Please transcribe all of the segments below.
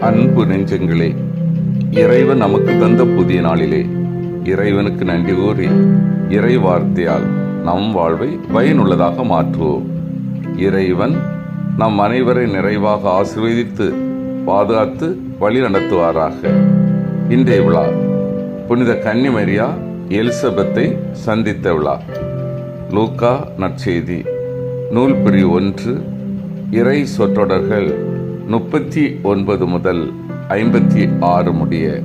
அன்பு நெஞ்சங்களே இறைவன் நமக்கு தந்த புதிய நாளிலே இறைவனுக்கு நன்றி கூறி இறை வார்த்தையால் நம் வாழ்வை பயனுள்ளதாக மாற்றுவோம். இறைவன் நம் அனைவரை நிறைவாக ஆசீர்வதித்து பாதுகாத்து வழி நடத்துவாராக. இன்றைய விழா புனித கன்னிமரியா எலிசபெத்தை சந்தித்த விழா. லூக்கா நற்செய்தி நூல் பிரிவு ஒன்று இறை சொற்றொடர்கள் முப்பத்தி ஒன்பது முதல் ஐம்பத்தி ஆறு முடிய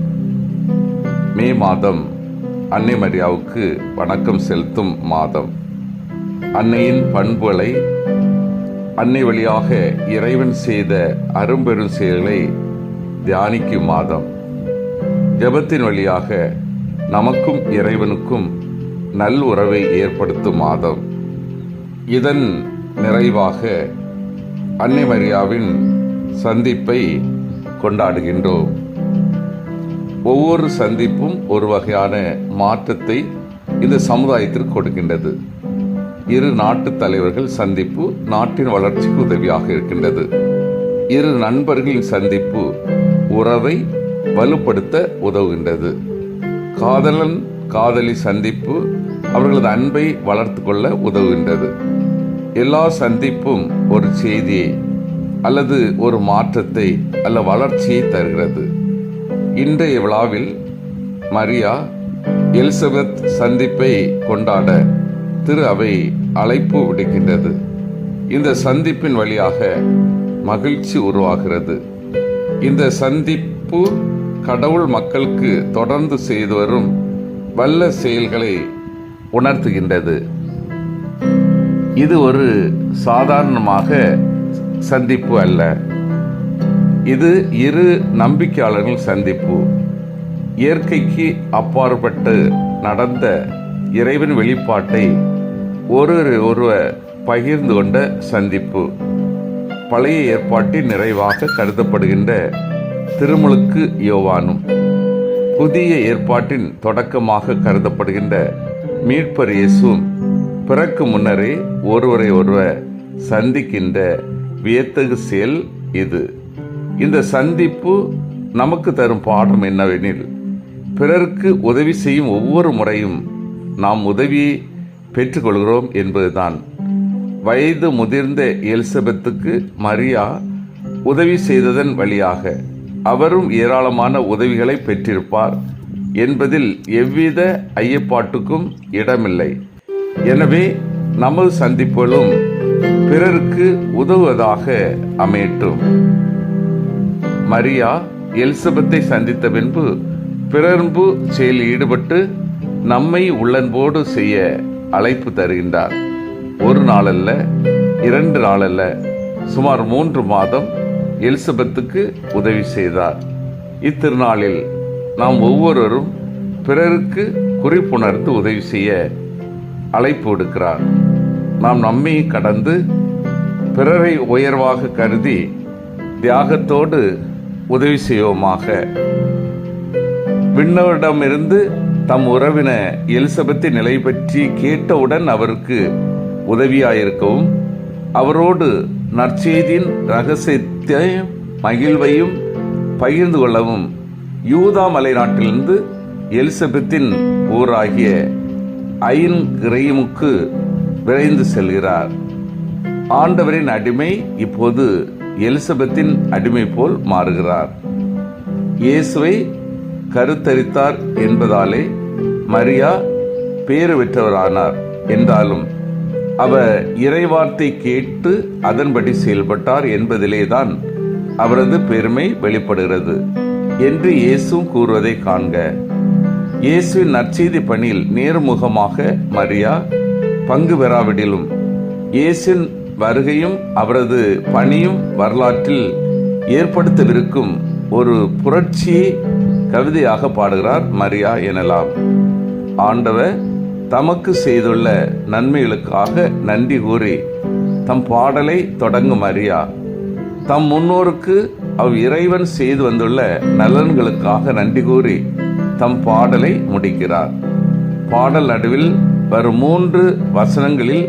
மே மாதம் அன்னை மரியாவுக்கு வணக்கம் செலுத்தும் மாதம். அன்னையின் பண்புகளை அன்னை வழியாக இறைவன் செய்த அரும்பெரும் செயல்களை தியானிக்கும் மாதம். ஜெபத்தின் வழியாக நமக்கும் இறைவனுக்கும் நல் உறவை ஏற்படுத்தும் மாதம். இதன் நிறைவாக அன்னை மரியாவின் சந்திப்பை கொண்டாடுகின்றோம். ஒவ்வொரு சந்திப்பும் ஒரு வகையான மாற்றத்தை இந்த சமுதாயத்திற்கு கொடுக்கின்றது. இரு நாட்டு தலைவர்கள் சந்திப்பு நாட்டின் வளர்ச்சிக்கு உதவியாக இருக்கின்றது. இரு நண்பர்களின் சந்திப்பு உறவை வலுப்படுத்த உதவுகின்றது. காதலன் காதலி சந்திப்பு அவர்களது அன்பை வளர்த்து கொள்ள உதவுகின்றது. எல்லா சந்திப்பும் ஒரு செய்தியை அல்லது ஒரு மாற்றத்தை அல்ல வளர்ச்சியை தருகிறது. இன்றைய விழாவில் மரியா எலிசபெத் சந்திப்பை கொண்டாட திரு அவை அழைப்பு விடுக்கின்றது. இந்த சந்திப்பின் வழியாக மகிழ்ச்சி உருவாகிறது. இந்த சந்திப்பு கடவுள் மக்களுக்கு தொடர்ந்து செய்து வரும் வல்ல செயல்களை உணர்த்துகின்றது. இது ஒரு சாதாரணமாக சந்திப்பு அல்ல. இது இரு நம்பிக்கையாளர்கள் சந்திப்பு. இயற்கைக்கு அப்பாற்பட்டு நடந்த இறைவன் வெளிப்பாட்டை ஒரு ஒருவர் பகிர்ந்து கொண்ட சந்திப்பு. பழைய ஏற்பாட்டின் நிறைவாக கருதப்படுகின்ற திருமுழுக்கு யோவானும். புதிய ஏற்பாட்டின் தொடக்கமாக கருதப்படுகின்ற மீட்பர் இயேசுவும் பிறக்கு முன்னரே ஒருவரை ஒருவர் சந்திக்கின்ற வியத்தகு செயல் இது. இந்த சந்திப்பு நமக்கு தரும் பாடம் என்னவெனில் பிறருக்கு உதவி செய்யும் ஒவ்வொரு முறையும் நாம் உதவியை பெற்றுக்கொள்கிறோம் என்பதுதான். வயது முதிர்ந்த எலிசபெத்துக்கு மரியா உதவி செய்ததன் வழியாக அவரும் ஏராளமான உதவிகளை பெற்றிருப்பார் என்பதில் எவ்வித ஐயப்பாட்டுக்கும் இடமில்லை. எனவே நமது சந்திப்புகளும் பிறருக்கு உதவுவதாக அமையட்டும். மரியா எலிசபெத்தை சந்தித்த பின்பு பிறன்பு செயலில் ஈடுபட்டு நம்மை உள்ளன்போடு செய்ய அழைப்பு தருகின்றார். ஒரு நாளல்ல இரண்டு நாளல்ல சுமார் மூன்று மாதம் எலிசபெத்துக்கு உதவி செய்தார். இத்திருநாளில் நாம் ஒவ்வொருவரும் பிறருக்கு குறிப்புணர்ந்து உதவி செய்ய அழைப்பு விடுக்கிறார். நாம் நம்மையும் கடந்து பிறரை உயர்வாக கருதி தியாகத்தோடு உதவி செய்வோமாக. விண்ணவரிடமிருந்து தம் உறவின எலிசபெத்தின் நிலை பற்றி கேட்டவுடன் அவருக்கு உதவியாயிருக்கவும் அவரோடு நற்செய்தியின் ரகசியத்தையும் மகிழ்வையும் பகிர்ந்து கொள்ளவும் யூதா மலை நாட்டிலிருந்து எலிசபெத்தின் ஊராகிய ஐன் கிரைமுக்கு விரைந்து செல்கிறார். ஆண்டவரின் அடிமை இப்போது எலிசபெத்தின் அடிமை போல் மாறுகிறார். இயேசுவை கருத்தரித்தார் என்பதாலே மரியா பேறு பெற்றவரானார் என்றாலும் அவர் இறைவார்த்தை கேட்டு அதன்படி செயல்பட்டார் என்பதிலேதான் அவரது பெருமை வெளிப்படுகிறது என்று இயேசும் கூறுவதை காண்க. இயேசுவின் நற்செய்தி பணியில் நேர்முகமாக மரியா பங்கு பெறாவிடிலும் இயேசின் வருகையும் அவரது பணியும் வரலாற்றில் ஏற்படுத்தவிருக்கும் ஒரு புரட்சியை கவிதையாக பாடுகிறார் மரியா எனலாம். ஆண்டவர் தமக்கு செய்துள்ள நன்மைகளுக்காக நன்றி கூறி தம் பாடலை தொடங்கும் மரியா. தம் முன்னோருக்கு அவ் இறைவன் செய்து வந்துள்ள நலன்களுக்காக நன்றி கூறி தம் பாடலை முடிக்கிறார். பாடல் நடுவில் வரும் மூன்று வசனங்களில்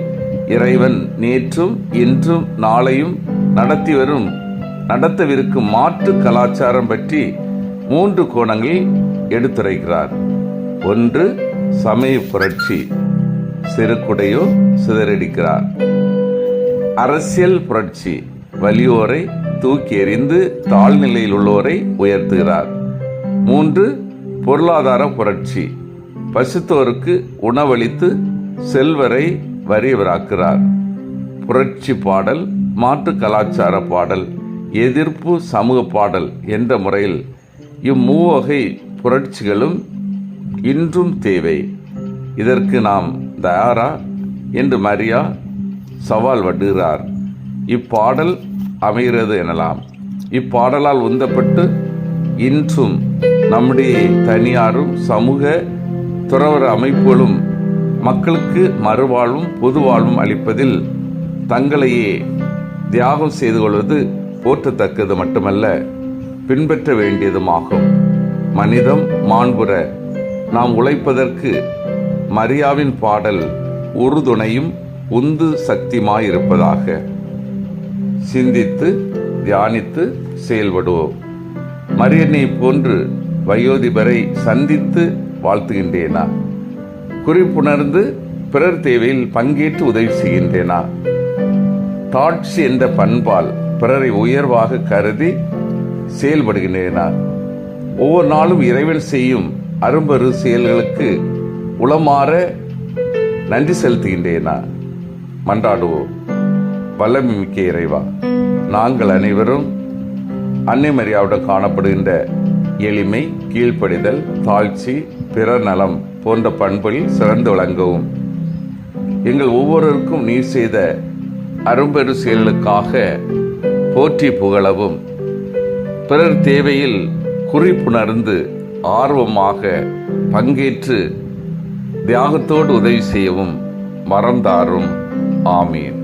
இறைவன் நேற்றும் இன்றும் நாளையும் நடத்தி வரும் நடத்தவிருக்கும் மாற்று கலாச்சாரம் பற்றி மூன்று கோணங்களில் எடுத்துரைக்கிறார். ஒன்று சமய புரட்சி. சிறுகுடையோ சிதறடிக்கிறார். அரசியல் புரட்சி. வலியோரை தூக்கி எறிந்து தாழ்நிலையில் உள்ளோரை உயர்த்துகிறார். மூன்று பொருளாதார புரட்சி. பசித்தோருக்கு உணவளித்து செல்வரை வறியவராக்குகிறார். புரட்சி பாடல் மாற்று கலாச்சார பாடல் எதிர்ப்பு சமூக பாடல் என்ற முறையில் இம்மூவகை புரட்சிகளும் இன்றும் தேவை. இதற்கு நாம் தயாரா என்று மரியா சவால் வடுகிறார். இப்பாடல் அமைகிறது எனலாம். இப்பாடலால் உந்தப்பட்டு இன்றும் நம்முடைய தனியாரும் சமூக துறவர அமைப்புகளும் மக்களுக்கு மறுவாழ்வும் பொதுவாழ்வும் அளிப்பதில் தங்களையே தியாகம் செய்து கொள்வது போற்றத்தக்கது மட்டுமல்ல பின்பற்ற வேண்டியதுமாகும். மனிதம் மாண்புற நாம் உழைப்பதற்கு மரியாவின் பாடல் உறுதுணையும் உந்து சக்தியுமாயிருப்பதாக சிந்தித்து தியானித்து செயல்படுவோம். மரியனை போன்று வயோதிபரை சந்தித்து வாழ்த்துகின்றேனா? குறிப்புணர்ந்து பிறர் தேவையில் பங்கேற்று உதவி செய்கின்றேனா? தாட்சி என்ற பண்பால் பிறரை உயர்வாக கருதி செயல்படுகின்றேனா? ஒவ்வொரு நாளும் இறைவன் செய்யும் அரும்பெரு செயல்களுக்கு உளமாற நன்றி செலுத்துகின்றேனா? மன்றாடுவோம் வல்லமிக்க இறைவா நாங்கள் அனைவரும் அன்னை மரியாவுடன் காணப்படுகின்ற எளிமை கீழ்ப்படிதல் தாழ்ச்சி பிறர் நலம் போன்ற பண்புகளில் சிறந்து விளங்கவும். எங்கள் ஒவ்வொருவருக்கும் நீ செய்த அரும்பெரு செயல்களுக்காக போற்றி புகழவும். பிறர் தேவையில் குறிப்புணர்ந்து ஆர்வமாக பங்கேற்று தியாகத்தோடு உதவி செய்யவும் மறந்தாரும். ஆமீன்.